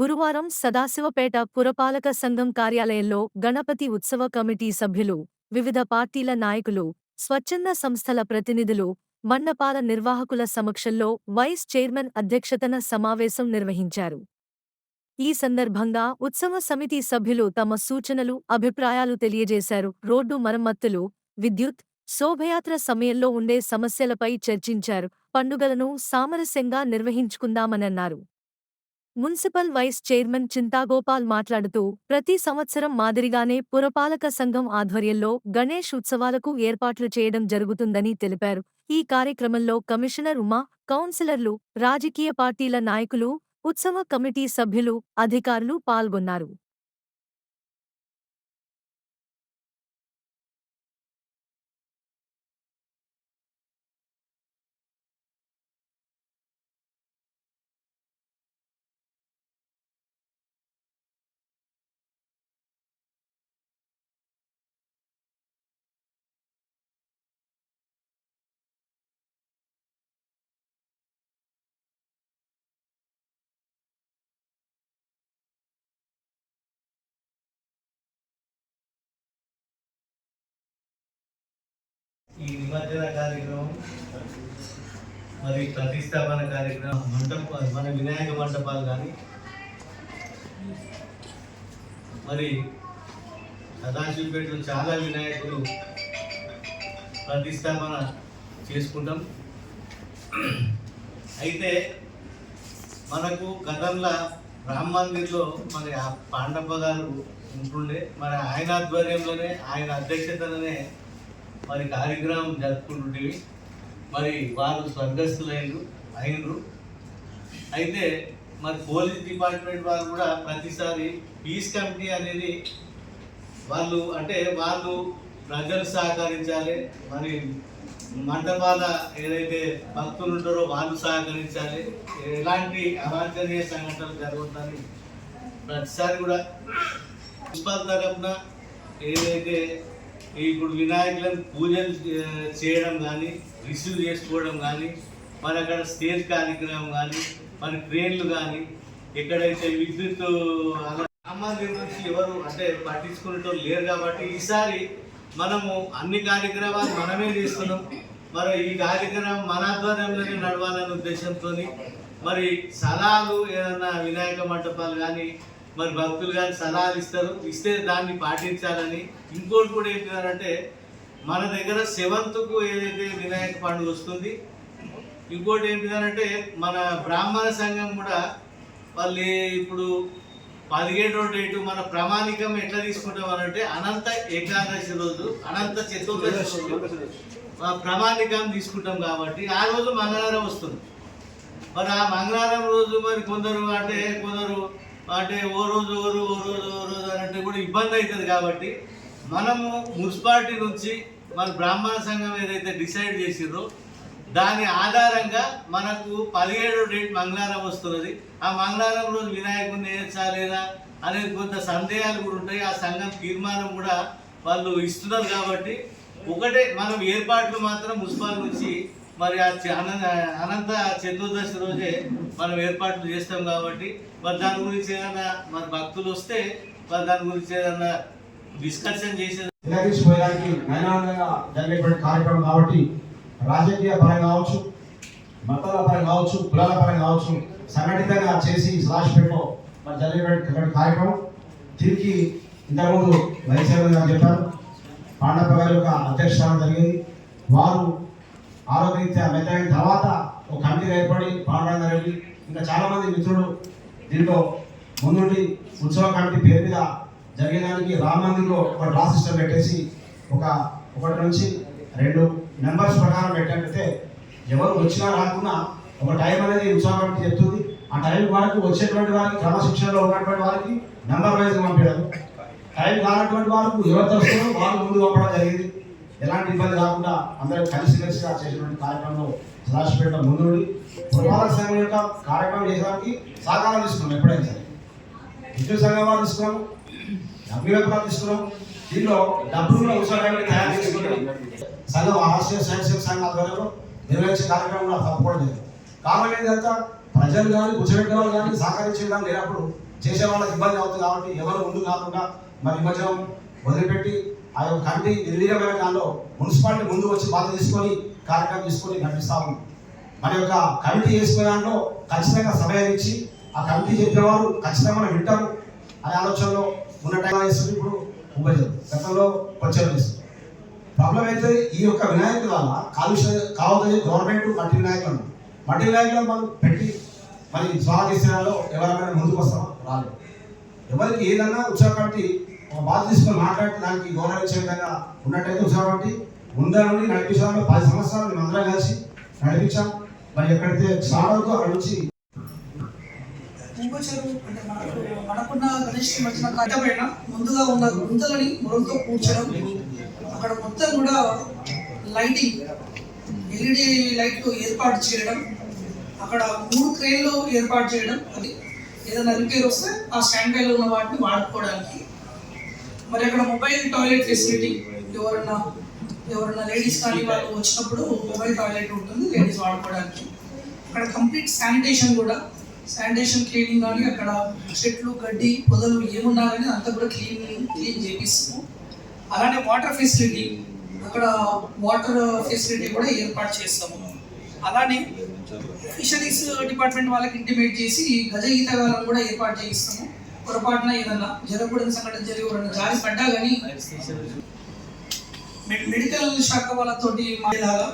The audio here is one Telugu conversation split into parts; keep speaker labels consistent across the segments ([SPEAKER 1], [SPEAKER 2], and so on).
[SPEAKER 1] గురువారం సదాశివపేట పురపాలక సంఘం కార్యాలయంలో గణపతి ఉత్సవ కమిటీ సభ్యులు వివిధ పార్టీల నాయకులు స్వచ్ఛంద సంస్థల ప్రతినిధులు మండపాల నిర్వాహకుల సమక్షంలో వైస్ చైర్మన్ అధ్యక్షతన సమావేశం నిర్వహించారు. ఈ సందర్భంగా ఉత్సవ సమితి సభ్యులు తమ సూచనలు అభిప్రాయాలు తెలియజేశారు. రోడ్డు మరమ్మతులు విద్యుత్ శోభయాత్ర సమయంలో ఉండే సమస్యలపై చర్చించారు. పండుగలను సామరస్యంగా నిర్వహించుకుందామనన్నారు. మున్సిపల్ వైస్ చైర్మన్ చింతాగోపాల్ మాట్లాడుతూ ప్రతి సంవత్సరం మాదిరిగానే పురపాలక సంఘం ఆధ్వర్యంలో గణేష్ ఉత్సవాలకు ఏర్పాట్లు చేయడం జరుగుతుందని తెలిపారు. ఈ కార్యక్రమంలో కమిషనర్ ఉమా కౌన్సిలర్లు రాజకీయ పార్టీల నాయకులు ఉత్సవ కమిటీ సభ్యులు అధికారులు పాల్గొన్నారు.
[SPEAKER 2] ఈ నిమజ్జన కార్యక్రమం మరి ప్రతిష్టాపన కార్యక్రమం మంటప మన వినాయక మంటపాలు కానీ మరి సదాశివపేటలో చాలా వినాయకులు ప్రతిష్టాపన చేసుకుంటాం. అయితే మనకు గతంలో రామ మందిర్లో మరి ఆ పాండవ గారు ఉంటుండే. మరి ఆయన ఆధ్వర్యంలోనే ఆయన అధ్యక్షతలోనే మరి కార్యక్రమం జరుపుకుంటుంటివి. మరి వారు స్వర్గస్థులైనరు అయినరు. అయితే మరి పోలీస్ డిపార్ట్మెంట్ వారు కూడా ప్రతిసారి పీస్ కమిటీ అనేది వాళ్ళు అంటే వాళ్ళు ప్రజలు సహకరించాలి. మరి మండపాల ఏదైతే భక్తులు ఉంటారో వాళ్ళు సహకరించాలి. ఎలాంటి అవాంఛనీయ సంఘటనలు జరుగుతాయి ప్రతిసారి కూడా. మున్సిపల్ తరఫున ఏదైతే ఇప్పుడు వినాయకులను పూజలు చేయడం కానీ రిసీవ్ చేసుకోవడం కానీ మరి అక్కడ స్టేజ్ కార్యక్రమం కానీ మరి ట్రైన్లు కానీ ఎక్కడైతే విద్యుత్ అలా సామాన్యుల నుంచి ఎవరు అంటే పట్టించుకునేటోళ్ళు లేరు కాబట్టి ఈసారి మనము అన్ని కార్యక్రమాలు మనమే చేస్తున్నాం. మరి ఈ కార్యక్రమం మన ఆధ్వర్యంలోనే నడవాలనే ఉద్దేశంతో మరి సలాలు ఏదన్నా వినాయక మంటపాలు కానీ మరి భక్తులు కానీ సలహాలు ఇస్తారు. ఇస్తే దాన్ని పాటించాలని ఇంకోటి కూడా ఏంటంటే మన దగ్గర సెవెంత్కు ఏదైతే వినాయక పండుగ వస్తుంది ఇంకోటి ఏంటిదనంటే మన బ్రాహ్మణ సంఘం కూడా వాళ్ళు ఇప్పుడు పదిహేడో డేటు మన ప్రామాణికం ఎట్లా తీసుకుంటాం అంటే అనంత ఏకాదశి రోజు అనంత చతుర్దశి రోజు ప్రామాణికం తీసుకుంటాం కాబట్టి ఆ రోజు మంగళవారం వస్తుంది. మరి ఆ మంగళవారం రోజు మరి కొందరు అంటే కొందరు అంటే ఓ రోజు ఓ రోజు ఓ రోజు ఓ రోజు అని అంటే కూడా ఇబ్బంది అవుతుంది కాబట్టి మనము మున్సిపాలిటీ నుంచి మన బ్రాహ్మణ సంఘం ఏదైతే డిసైడ్ చేసిందో దాని ఆధారంగా మనకు పదిహేడు డేట్ మంగళవారం వస్తున్నది. ఆ మంగళవారం రోజు వినాయకుడిని నేర్చా లేదా అనేది కొంత సందేహాలు కూడా ఉంటాయి. ఆ సంఘం తీర్మానం కూడా వాళ్ళు ఇస్తున్నారు కాబట్టి ఒకటే మనం ఏర్పాట్లు మాత్రం మున్సిపాలిటీ నుంచి మరి ఆ చ- అనంత చతుర్దశి రోజే మనం ఏర్పాట్లు చేస్తాం కాబట్టి మరి దాని గురించి ఏదన్నా మరి భక్తులు వస్తే మరి దాని గురించి ఏదన్నా డిస్కషన్ చేసే
[SPEAKER 3] నిలదీసిపోయడానికి నయనానందంగా జరిగేటువంటి కార్యక్రమం కాబట్టి రాజకీయ పరంగా కావచ్చు మతాల పరంగా కావచ్చు కులాల పరంగా కావచ్చు సంఘటితంగా చేసి రాష్ట్రంలో మరి జరిగేటువంటి కార్యక్రమం. తిరిగి ఇంతకుముందు వైద్యసేవ గారు చెప్పారు పాండప్ప గారి యొక్క అధ్యక్షత జరిగింది. వారు ఆరోగ్యరీత్యా మెత్తైన తర్వాత ఒక కమిటీ ఏర్పడి పాండవ రెడ్డి ఇంకా చాలామంది మిత్రులు దీంట్లో ముందుండి ఉత్సవ కమిటీ పేరు మీద జరిగేదానికి రామ మందిర్లో ఒక డ్రా సిస్టమ్ పెట్టేసి ఒక ఒకటి నుంచి రెండు నెంబర్స్ ప్రకారం పెట్టినట్టయితే ఎవరు వచ్చినా రాకున్నా ఒక టైం అనేది ఉత్సవ కమిటీ చెప్తుంది. ఆ టైం వరకు వచ్చేటువంటి వారికి క్రమశిక్షణలో ఉన్నటువంటి వారికి నెంబర్ వైజ్గా పంపించడం. టైం కానటువంటి వారికి ఎవరు వస్తారో వాళ్ళు ముందు పంపడం జరిగింది. ఎలాంటి ఇబ్బంది కాకుండా అందరూ కలిసిమెలిసిగా చేసినటువంటి కార్యక్రమంలో సదాశివపేట ముందుండి పురపాలక సంఘం యొక్క కార్యక్రమం చేయడానికి సహకారం తీసుకున్నాం ఎప్పుడైనా సరే. విద్యుత్ సంఘం వారు తీసుకున్నాం అభివృద్ధి తీసుకున్నాం. దీనిలో డబ్బులు ఉత్సవాన్ని తయారు చేసుకున్నాం సంఘం ఆర్ఎస్ఎస్ సైన్స్ సంఘం ఆధ్వర్యంలో నిర్వహించే కార్యక్రమం కూడా లేదు కారణం ఏంటంటే ప్రజలు కానీ కూర్చోబెట్టే వాళ్ళు కానీ సహకరించే కానీ లేనప్పుడు చేసే వాళ్ళకి ఇబ్బంది అవుతుంది కాబట్టి ఎవరు ముందు కాకుండా మరి నిమజ్జనం వదిలిపెట్టి ఆ యొక్క కమిటీ నిర్వీర్యమైన దానిలో మున్సిపాలిటీ ముందు వచ్చి బాధ తీసుకొని కార్యక్రమం తీసుకొని నడిపిస్తాము మన యొక్క కమిటీ చేసుకునే దాంట్లో ఖచ్చితంగా సమయం ఇచ్చి ఆ కమిటీ చెప్పిన వారు ఖచ్చితంగా మనం వింటారు అనే ఆలోచనలో ఉన్న టైం వేస్తుంది ఇప్పుడు ముంబై గతంలో వచ్చారు ప్రాబ్లం అయితే ఈ యొక్క వినాయకుల వల్ల కాలుష్య కావద్దని గవర్నమెంట్ మట్టి వినాయకులను మట్టి వినాయకులను మనం పెట్టి మరి స్వాగతించడంలో ఎవరైనా ముందుకు వస్తాం రాలేదు. ఎవరికి ఏదన్నా ఉత్సాహ కమిటీ ఒక బాధ తీసుకొని మాట్లాడితే దానికి గౌరవించే విధంగా ఉన్నట్టయితే కాబట్టి కమిటీ నడిపించడంలో పది సంవత్సరాలు మేము అందరం కలిసి నడిపించాం. మరి ఎక్కడైతే స్టార్ట్ అక్కడ నుంచి
[SPEAKER 4] మనకున్న గణేష్ మధ్యన కట్టమైన ముందుగా ఉన్న గుంతలని మొరంతో కూర్చడం అక్కడ మొత్తం కూడా లైటింగ్ ఎల్ఈడి లైట్లు ఏర్పాటు చేయడం. అక్కడ మూడు క్రేన్లు ఏర్పాటు చేయడం. అది ఏదైనా రిపేర్ వస్తే ఆ స్టాండ్ బైలో ఉన్న వాటిని వాడుకోవడానికి మరి అక్కడ మొబైల్ టాయిలెట్ ఫెసిలిటీ ఎవరన్నా ఎవరన్నా లేడీస్ కానీ వాళ్ళు వచ్చినప్పుడు మొబైల్ టాయిలెట్ ఉంటుంది లేడీస్ వాడుకోవడానికి. అక్కడ కంప్లీట్ శానిటేషన్ కూడా శానిటేషన్ క్లీనింగ్ కానీ అక్కడ చెట్లు గడ్డి పొదలు ఏమున్నా కానీ అంతా కూడా క్లీన్ క్లీన్ చేపిస్తాము. అలానే వాటర్ ఫెసిలిటీ అక్కడ వాటర్ ఫెసిలిటీ కూడా ఏర్పాటు చేస్తాము. అలానే ఫిషరీస్ డిపార్ట్మెంట్ వాళ్ళకి ఇంటిమేట్ చేసి గజ ఈతగాలను కూడా ఏర్పాటు చేయిస్తాము. పొరపాటున ఏదన్నా జరగకూడని సంఘటన జరిగి ఎవరైనా జారి పడ్డా కానీ మెడికల్ శాఖ వాళ్ళతోటి మాట్లాగా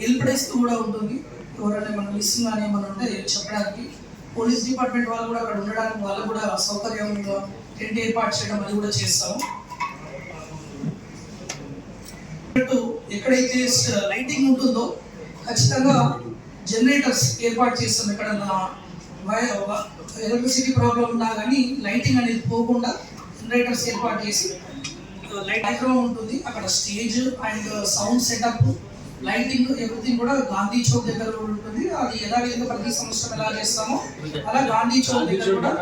[SPEAKER 4] హెల్ప్ కూడా ఉంటుంది. ఎవరైనా మనం మిస్సింగ్ ఏమన్నా ఏమైనా ఉంటే చెప్పడానికి పోలీస్ డిపార్ట్మెంట్ వాళ్ళు కూడా అక్కడ ఉండడానికి వాళ్ళు కూడా సౌకర్యంగా టెంట్ ఏర్పాటు చేయడం అది కూడా చేస్తాము. ఎక్కడైతే లైటింగ్ ఉంటుందో ఖచ్చితంగా జనరేటర్స్ ఏర్పాటు చేస్తాం ఎక్కడన్నా ఎలక్ట్రిసిటీ ప్రాబ్లం ఉన్నా కానీ లైటింగ్ అనేది పోకుండా జనరేటర్స్ ఏర్పాటు చేసి లైట్ బ్యాక్గ్రౌండ్ ఉంటుంది. అక్కడ stage and sound setup lighting everything కూడా గాంధీ చౌక్ దగ్గర ఉంటుంది. అది ఎలా లేదో ప్రతి సంవత్సరం ఎలా చేస్తామో అలా గాంధీ చౌక్ దగ్గర కూడా